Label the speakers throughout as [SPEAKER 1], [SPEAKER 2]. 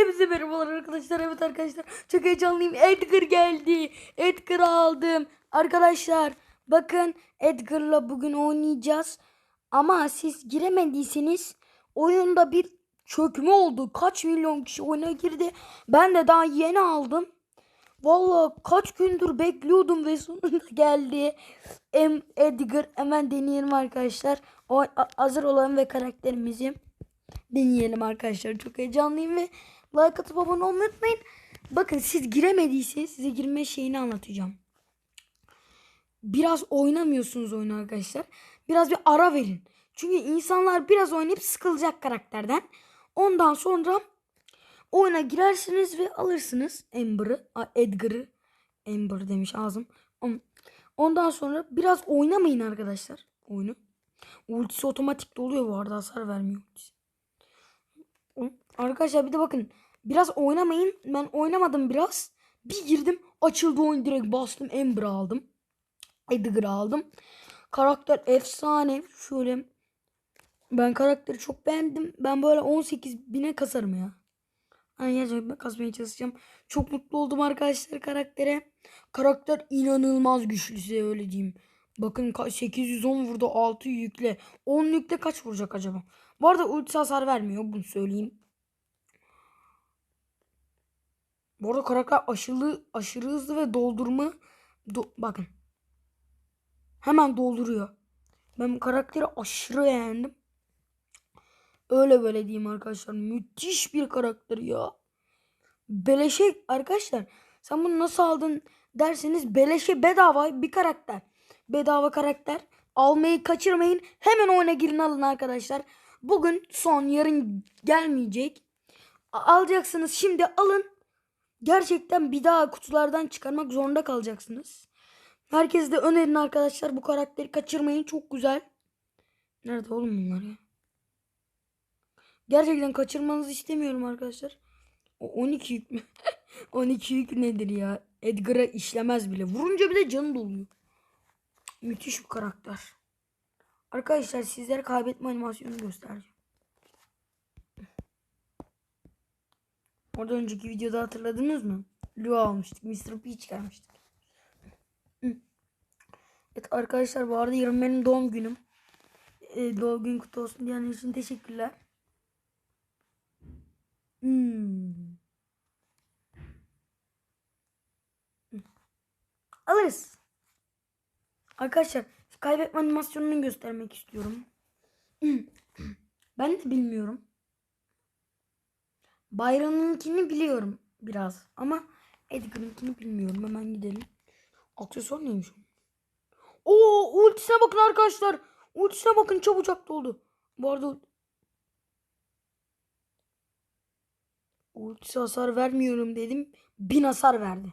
[SPEAKER 1] Hepinize merhabalar arkadaşlar. Evet arkadaşlar çok heyecanlıyım. Edgar geldi. Edgar'ı aldım. Arkadaşlar bakın Edgar'la bugün oynayacağız. Ama siz giremediyseniz oyunda bir çökme oldu. Kaç milyon kişi oyuna girdi. Ben de daha yeni aldım. Vallahi kaç gündür bekliyordum ve sonunda geldi. Em Edgar hemen deneyelim arkadaşlar. O hazır olan ve karakterimizi deneyelim arkadaşlar. Çok heyecanlıyım ve like atıp abone olmayı unutmayın. Bakın siz giremediyseniz size girme şeyini anlatacağım. Biraz oynamıyorsunuz oyunu arkadaşlar. Biraz bir ara verin. Çünkü insanlar biraz oynayıp sıkılacak karakterden. Ondan sonra oyuna girersiniz ve alırsınız Amber'ı, Edgar'ı. Amber demiş ağzım. On- Ondan sonra biraz oynamayın arkadaşlar oyunu. Ultisi otomatik doluyor bu arada hasar vermiyor. Arkadaşlar bir de bakın biraz oynamayın. Ben oynamadım biraz. Bir girdim açıldı oyun direkt bastım Amber'ı aldım. Edgar'ı aldım. Karakter efsane. Şöyle ben karakteri çok beğendim. Ben böyle 18 bine kasarım ya. Hani gerçekten kasmaya çalışacağım. Çok mutlu oldum arkadaşlar karaktere. Karakter inanılmaz güçlü size öyle diyeyim. Bakın ka- 810 vurdu 6 yükle. 10 yükle kaç vuracak acaba? Bu arada ulti hasar vermiyor bunu söyleyeyim. Bu arada karakter aşırı aşırı hızlı ve doldurma do- bakın. Hemen dolduruyor. Ben karakteri aşırı beğendim. Öyle böyle diyeyim arkadaşlar. Müthiş bir karakter ya. Beleşe arkadaşlar sen bunu nasıl aldın derseniz beleşe bedava bir karakter. Bedava karakter. Almayı kaçırmayın. Hemen oyuna girin alın arkadaşlar. Bugün son yarın gelmeyecek. Alacaksınız şimdi alın. Gerçekten bir daha kutulardan çıkarmak zorunda kalacaksınız. Herkese de önerin arkadaşlar. Bu karakteri kaçırmayın. Çok güzel. Nerede oğlum bunlar ya? Gerçekten kaçırmanızı istemiyorum arkadaşlar. O 12 yük mü? 12 yük nedir ya? Edgar'a işlemez bile. Vurunca bile canı doluyor. Müthiş bir karakter. Arkadaşlar sizlere kaybetme animasyonunu göstereceğim. Orada önceki videoda hatırladınız mı? Lua almıştık. Mr. P çıkarmıştık. Evet arkadaşlar bu arada yarın benim doğum günüm. Ee, doğum gün kutlu olsun diyenler için teşekkürler. Hmm. Alırız. Arkadaşlar kaybetme animasyonunu göstermek istiyorum. ben de bilmiyorum. Bayramınkini biliyorum biraz ama Edgar'ınkini bilmiyorum. Hemen gidelim. Aksesuar neymiş? Oo ultisine bakın arkadaşlar. Ultisine bakın çabucak doldu. Bu arada ultisi hasar vermiyorum dedim. Bin hasar verdi.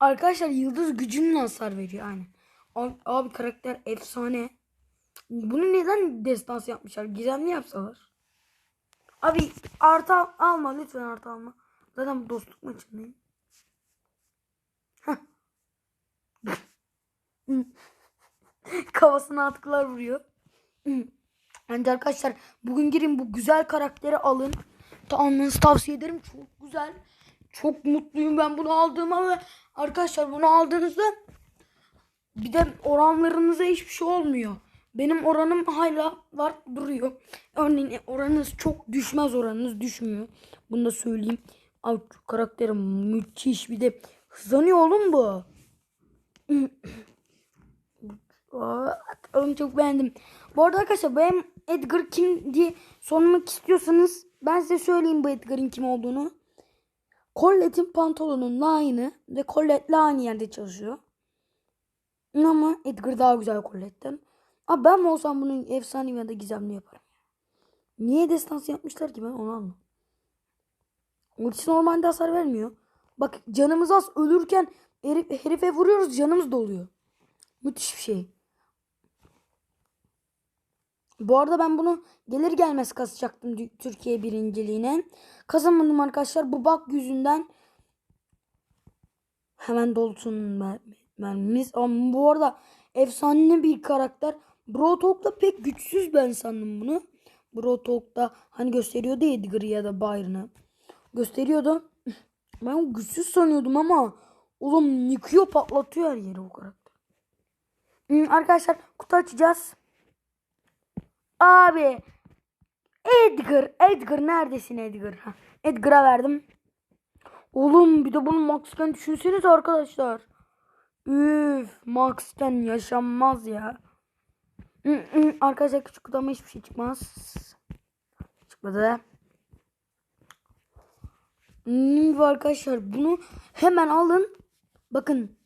[SPEAKER 1] Arkadaşlar yıldız gücünün hasar veriyor yani. Abi, abi karakter efsane. Bunu neden destans yapmışlar? Gizemli yapsalar. Abi artı al- alma lütfen artı alma. Zaten dostluk maçındayım. Kafasına atkılar vuruyor. Bence arkadaşlar bugün girin bu güzel karakteri alın. Almanızı tavsiye ederim. Çok güzel. Çok mutluyum ben bunu aldığıma ve arkadaşlar bunu aldığınızda bir de oranlarınıza hiçbir şey olmuyor. Benim oranım hala var duruyor. Örneğin oranınız çok düşmez oranınız düşmüyor. Bunu da söyleyeyim. Abi şu karakterim müthiş bir de hızlanıyor oğlum bu. Oğlum çok beğendim. Bu arada arkadaşlar benim Edgar kim diye sormak istiyorsanız ben size söyleyeyim bu Edgar'ın kim olduğunu. Colette'in pantolonunun aynı ve Colette'le aynı yerde çalışıyor. Ama Edgar daha güzel Colette'den. Abi ben mi olsam bunun efsane ya da gizemli yaparım. Niye destansı yapmışlar ki ben onu anlamadım. Ultisi normalde hasar vermiyor. Bak canımız az ölürken herif, herife vuruyoruz canımız doluyor. Müthiş bir şey. Bu arada ben bunu gelir gelmez kasacaktım Türkiye birinciliğine. Kazanmadım arkadaşlar. Bu bak yüzünden hemen dolsun mer- mermimiz. Ama bu arada efsane bir karakter. Bro Talk'ta pek güçsüz ben sandım bunu. Bro Talk'ta hani gösteriyordu ya Edgar'ı ya da Byron'ı. Gösteriyordu. Ben güçsüz sanıyordum ama oğlum yıkıyor patlatıyor her yeri o karakter. Hmm, arkadaşlar kutu açacağız. Abi Edgar, Edgar neredesin Edgar? Edgar'a verdim. Oğlum bir de bunu Max'ten düşünseniz arkadaşlar. Üf, Max'ten yaşanmaz ya. Arkadaşlar küçük kutudan hiçbir şey çıkmaz. Çıkmadı. Hmm, arkadaşlar bunu hemen alın. Bakın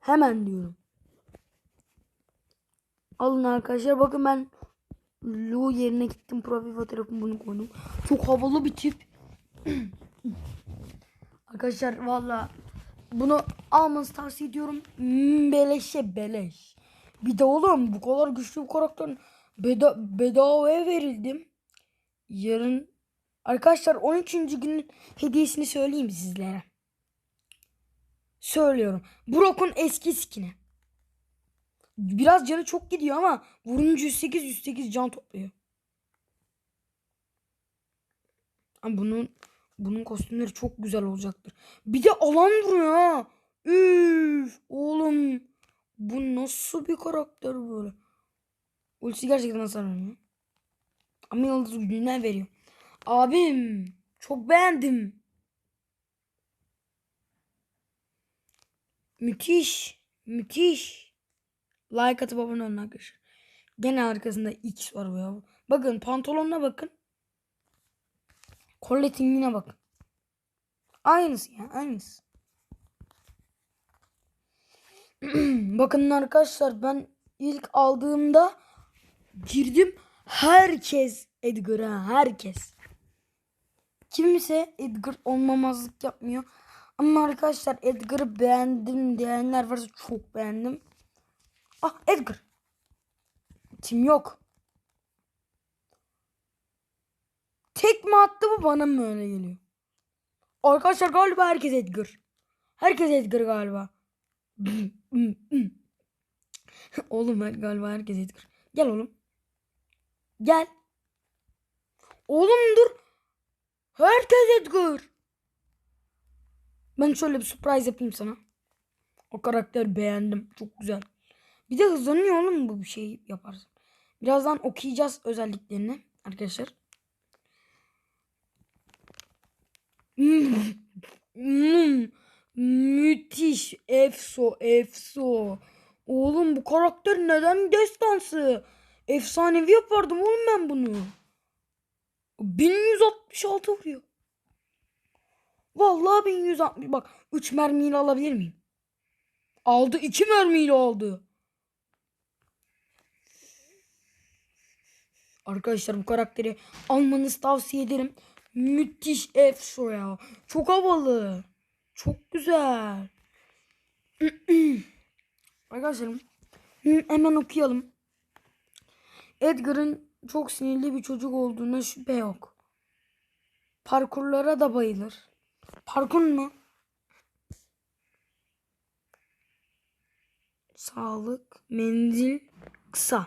[SPEAKER 1] hemen diyorum. Alın arkadaşlar. Bakın ben Lu yerine gittim. Profil fotoğrafımı bunu koydum. Çok havalı bir tip. arkadaşlar valla bunu almanızı tavsiye ediyorum. Hmm, beleşe beleş. Bir de oğlum bu kadar güçlü bir karakter beda bedavaya verildim. Yarın arkadaşlar 13. günün hediyesini söyleyeyim sizlere. Söylüyorum. Brock'un eski skini. Biraz canı çok gidiyor ama vurunca 108 108 can topluyor. Ama bunun bunun kostümleri çok güzel olacaktır. Bir de alan vuruyor ha. Üf, oğlum bu nasıl bir karakter böyle? Ultisi gerçekten hasar vermiyor. Ama yıldız gücünden veriyor. Abim çok beğendim. Müthiş. Müthiş. Like atıp abone olun arkadaşlar. Gene arkasında X var bu ya. Bakın pantolonuna bakın. Kolletingine bakın. Aynısı ya aynısı. bakın arkadaşlar ben ilk aldığımda girdim. Herkes Edgar'a herkes. Kimse Edgar olmamazlık yapmıyor. Ama arkadaşlar Edgar'ı beğendim diyenler varsa çok beğendim. Ah Edgar. Tim yok. Tek mi attı bu bana mı öyle geliyor? Arkadaşlar galiba herkes Edgar. Herkes Edgar galiba. oğlum ben galiba herkes Edgar. Gel oğlum. Gel. Oğlum dur. Herkes Edgar. Ben şöyle bir surprise yapayım sana. O karakteri beğendim. Çok güzel. Bir de hızlanıyor oğlum bu bir şey yaparsın. Birazdan okuyacağız özelliklerini arkadaşlar. Hmm. Hmm. Müthiş. Efso. Efso. Oğlum bu karakter neden destansı? Efsanevi yapardım oğlum ben bunu. 1166 vuruyor. Vallahi 1160. Bak 3 mermiyle alabilir miyim? Aldı 2 mermiyle aldı. Arkadaşlar bu karakteri almanızı tavsiye ederim. Müthiş efso ya. Çok havalı. Çok güzel. Arkadaşlarım hemen okuyalım. Edgar'ın çok sinirli bir çocuk olduğuna şüphe yok. Parkurlara da bayılır. Parkur mu? Sağlık, menzil kısa.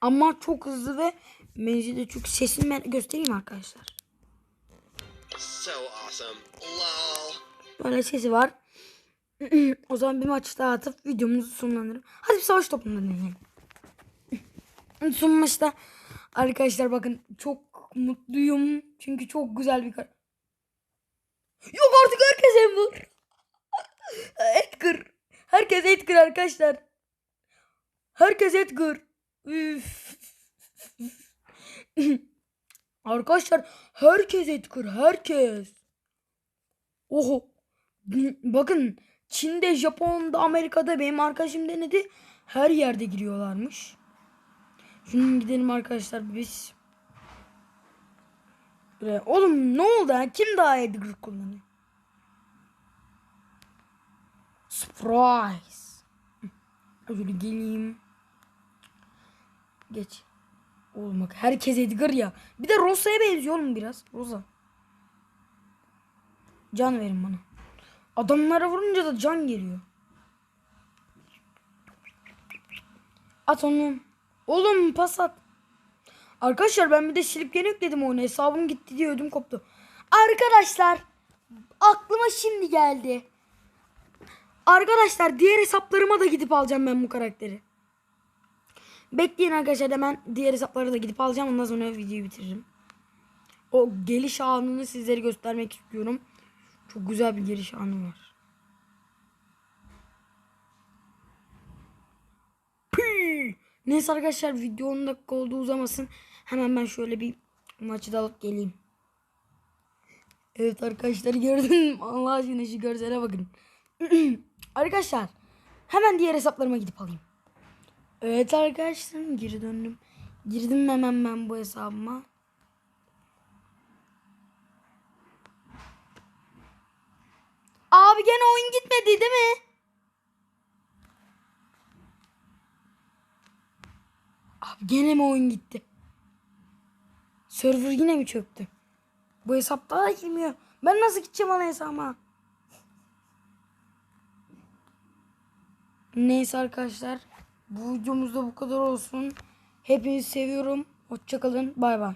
[SPEAKER 1] Ama çok hızlı ve menzili çok sesini ben göstereyim arkadaşlar.
[SPEAKER 2] So awesome. Lol.
[SPEAKER 1] Böyle sesi var. o zaman bir maç daha atıp videomuzu sonlandırırım. Hadi bir savaş topunda deneyelim. Son maçta arkadaşlar bakın çok mutluyum. Çünkü çok güzel bir kar. Yok artık herkes Ember. Edgar. Herkes Edgar arkadaşlar. Herkes Edgar. Üf. arkadaşlar herkes Edgar. Herkes. Oho. Bakın Çin'de, Japon'da, Amerika'da benim arkadaşım denedi. Her yerde giriyorlarmış. Şimdi gidelim arkadaşlar biz. Buraya. Oğlum ne oldu ya? Kim daha Edgar kullanıyor? Surprise. Şöyle geleyim. Geç. Oğlum bak herkes Edgar ya. Bir de Rosa'ya benziyor oğlum biraz. Rosa. Can verin bana. Adamlara vurunca da can geliyor. At onu. Oğlum pas at. Arkadaşlar ben bir de silip gene yükledim oyunu. Hesabım gitti diye ödüm koptu. Arkadaşlar aklıma şimdi geldi. Arkadaşlar diğer hesaplarıma da gidip alacağım ben bu karakteri. Bekleyin arkadaşlar hemen diğer hesaplara da gidip alacağım. Ondan sonra videoyu bitiririm. O geliş anını sizlere göstermek istiyorum. Çok güzel bir geliş anı var. Pii! Neyse arkadaşlar video 10 dakika oldu uzamasın. Hemen ben şöyle bir maçı da alıp geleyim. Evet arkadaşlar gördün? Allah aşkına şu görsele bakın. arkadaşlar hemen diğer hesaplarıma gidip alayım. Evet arkadaşlar geri döndüm. Girdim hemen ben bu hesabıma. Abi gene oyun gitmedi değil mi? Abi gene mi oyun gitti? Server yine mi çöktü? Bu hesap daha girmiyor. Ben nasıl gideceğim ana hesabıma? Neyse arkadaşlar. Bu videomuzda bu kadar olsun. Hepinizi seviyorum. Hoşçakalın. Bay bay.